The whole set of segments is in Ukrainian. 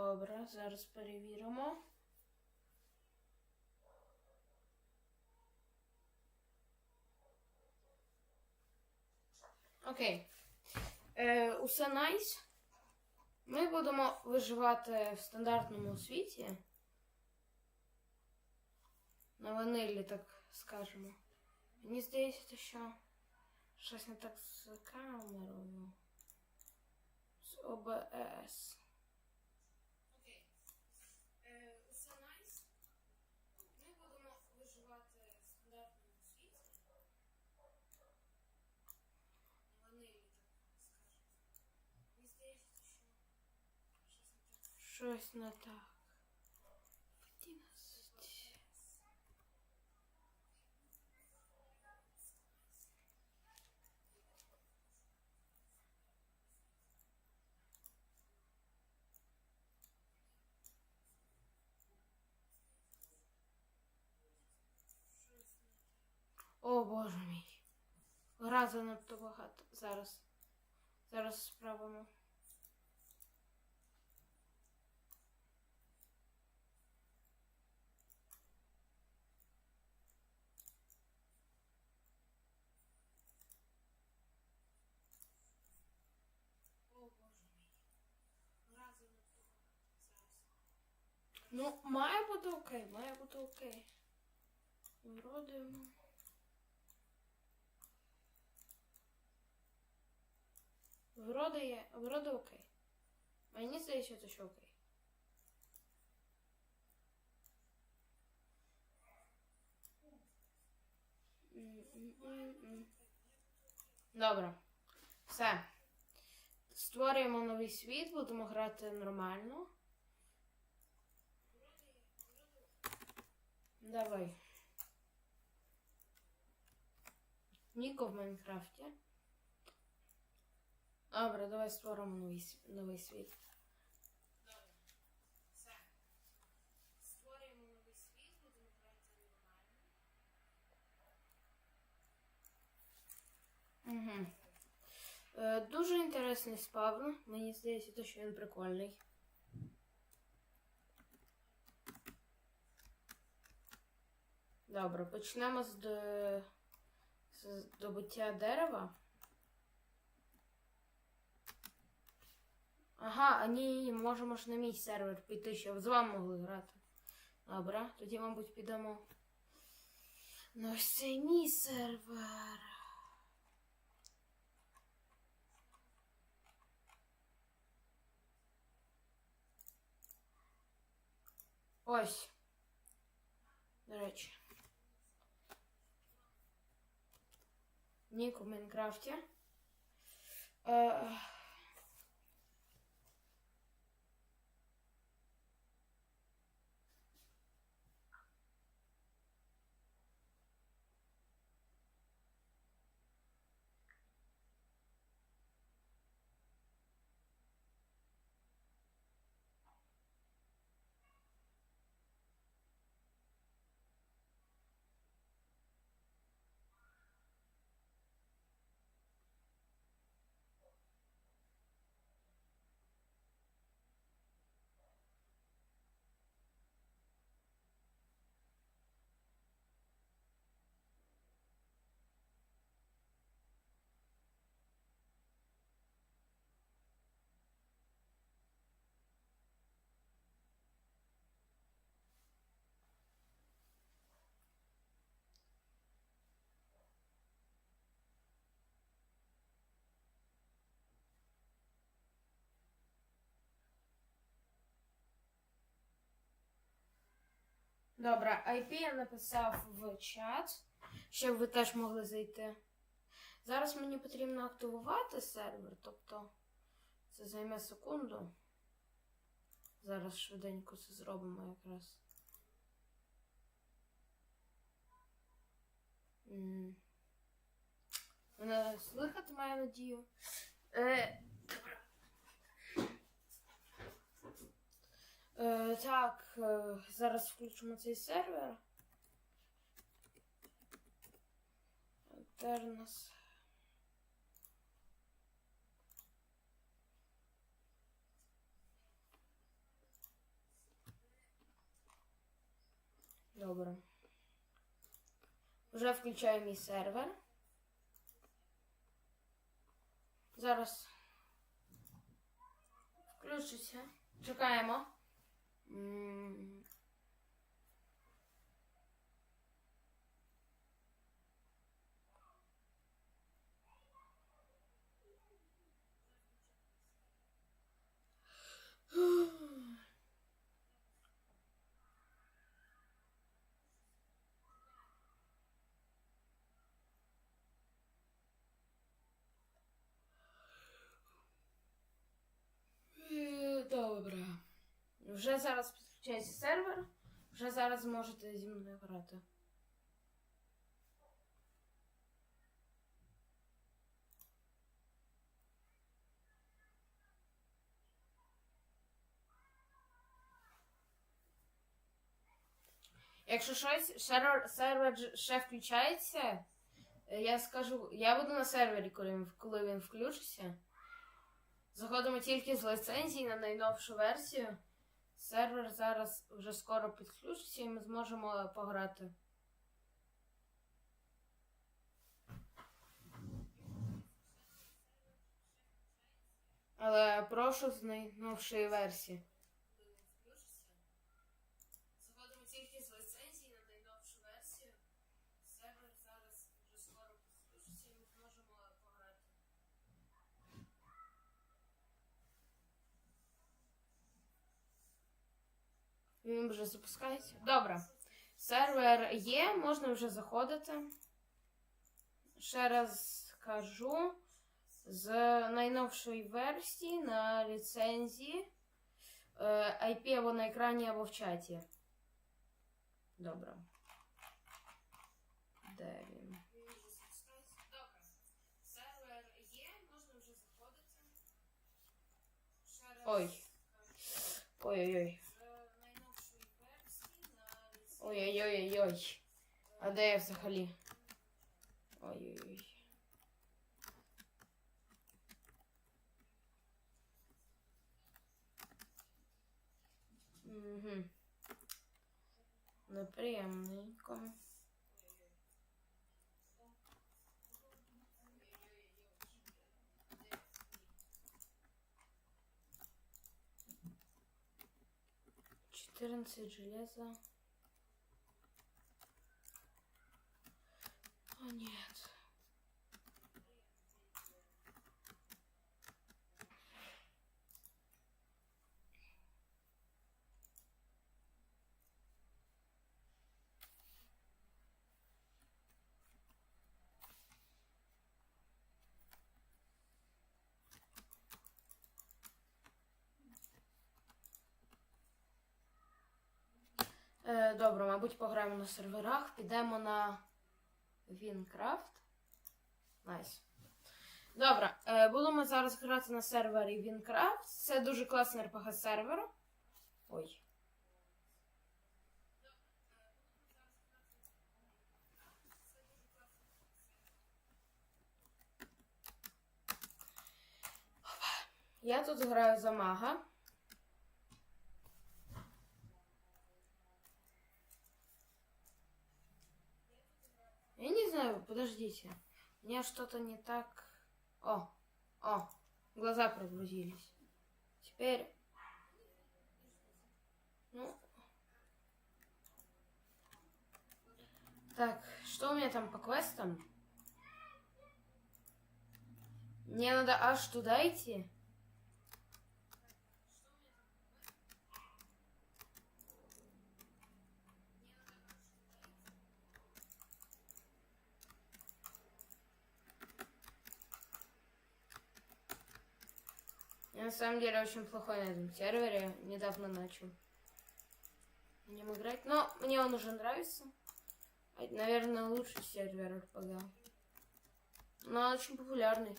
Добре, зараз перевіримо. Окей. Е, усе найс. Ми будемо виживати в стандартному світі. На ванилі, так скажемо. Мені здається, що щось не так з камерою. З ОБС. Окей. Е, усе найс. Ми будемо виживати в стандартному світі. На ванилі, так скажемо. Мені здається, що щось не так. Щось не так. 11. О, боже мій. Гра занадто багато. Зараз. Зараз справимо. О, боже мій. Гра занадто багато. Зараз. Ну, має бути окей, має бути окей. Вроде. Вроде є, вроде окей. Мені здається, це що окей. Добре. Все. Створюємо новий світ, будемо грати нормально. Давай. Ніко в Майнкрафті. Добре, давай створимо новий, новий світ. Угу. Дуже інтересний спавн. Мені здається, то, що він прикольний. Добре, почнемо з, до... добуття дерева. Ага, а ні, можемо ж на мій сервер піти, щоб з вами могли грати. Добре, тоді, мабуть, підемо на ось цей мій сервер. Ось. До речі. Нік в Майнкрафті. Е, Добре, IP я написав в чат, щоб ви теж могли зайти. Зараз мені потрібно активувати сервер, тобто це займе секунду. Зараз швиденько це зробимо якраз. Мене слухати маю надію. Е, Е, Так, е, зараз включимо цей сервер. Тернос. Добре. Вже включаю мій сервер. Зараз включуся. Чекаємо. Mm. Вже зараз підключається сервер. Вже зараз зможете зі мною грати. Якщо щось, сервер, сервер ще включається, е, я скажу, я буду на сервері, коли він, коли він включиться. Заходимо тільки з ліцензії на найновшу версію. Сервер зараз вже скоро підключиться і ми зможемо пограти. Але прошу з версії. Заходимо тільки з ліцензії на найновшу версію. Сервер зараз вже скоро підключиться і ми зможемо пограти. Він вже запускається. Добре. Сервер є, можна вже заходити. Ще раз кажу. З найновшої версії на ліцензії. Е, IP або на екрані, або в чаті. Добре. Де він? Добре. Сервер Ой-ой-ой-ой. А де я взагалі? Ой-ой-ой. Угу. Неприємненько. Четырнадцать железа. Е, добре, мабуть, пограємо на серверах. Підемо на Вінкрафт. Найс. Добре, е, будемо зараз грати на сервері Вінкрафт. Це дуже класний RPG сервер. Ой. Я тут граю за мага. Подождите. Меня что-то не так. О, о, глаза прогрузились. Теперь. Ну. Так, что у меня там по квестам? Мне надо аж туда идти. Я на самом деле очень плохой на этом сервере. Недавно начал в нем играть. Но мне он уже нравится. А это, Наверное, лучший сервер RPG. Но он очень популярный.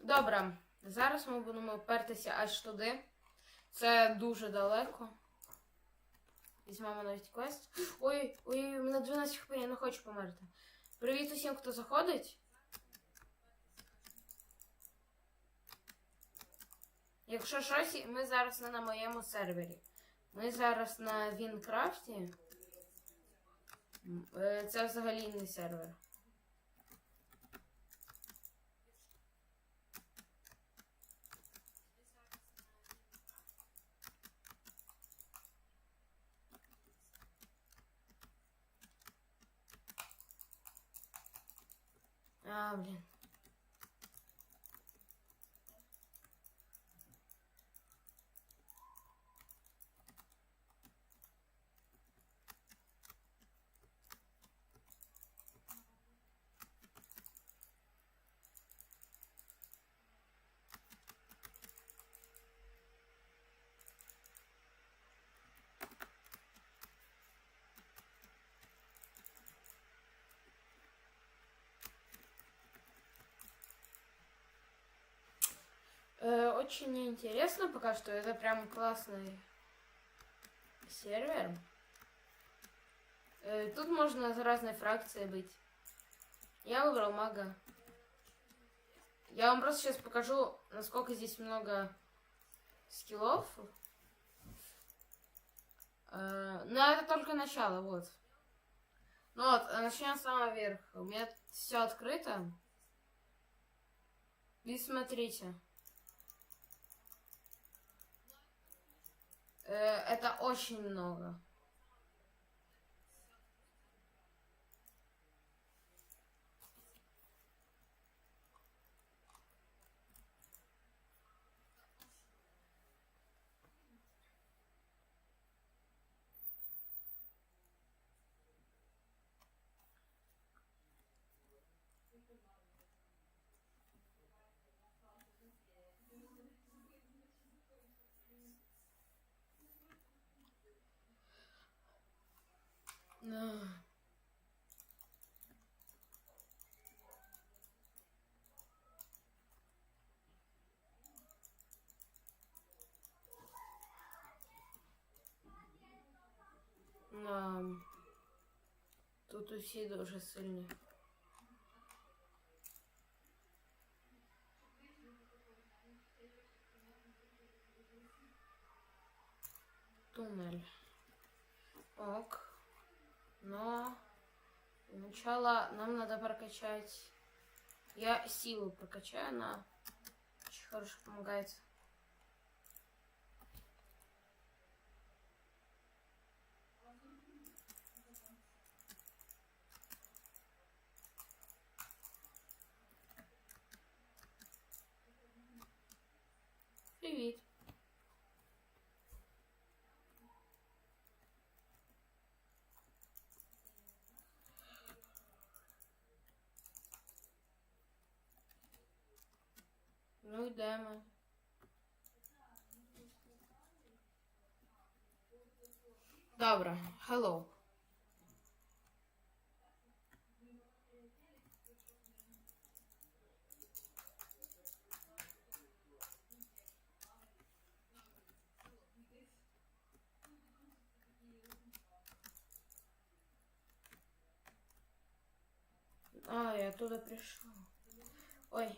Добре, зараз ми будемо пертися аж туди. Це дуже далеко. Візьмемо навіть квест. Ой, ой, у мене 12 хп, я не хочу померти. Привіт усім, хто заходить. Якщо щось, ми зараз не на моєму сервері. Ми зараз на Вінкрафті. Е, Це взагалі не сервер. А, блін. Очень интересно пока что. Это прям классный сервер. Э, тут можно с разной фракцией быть. Я выбрал мага. Я вам просто сейчас покажу, насколько здесь много скиллов. Э, но это только начало, вот. Ну вот, начнем с самого верха. У меня все открыто. И смотрите. Это очень много. Да. Тут усі дуже сильні. Туннель. Ок. Но для начала нам надо прокачать. Я силу прокачаю, она очень хорошо помогает. Ну йдемо. Добре, hello. А, я оттуда пришел. Ой.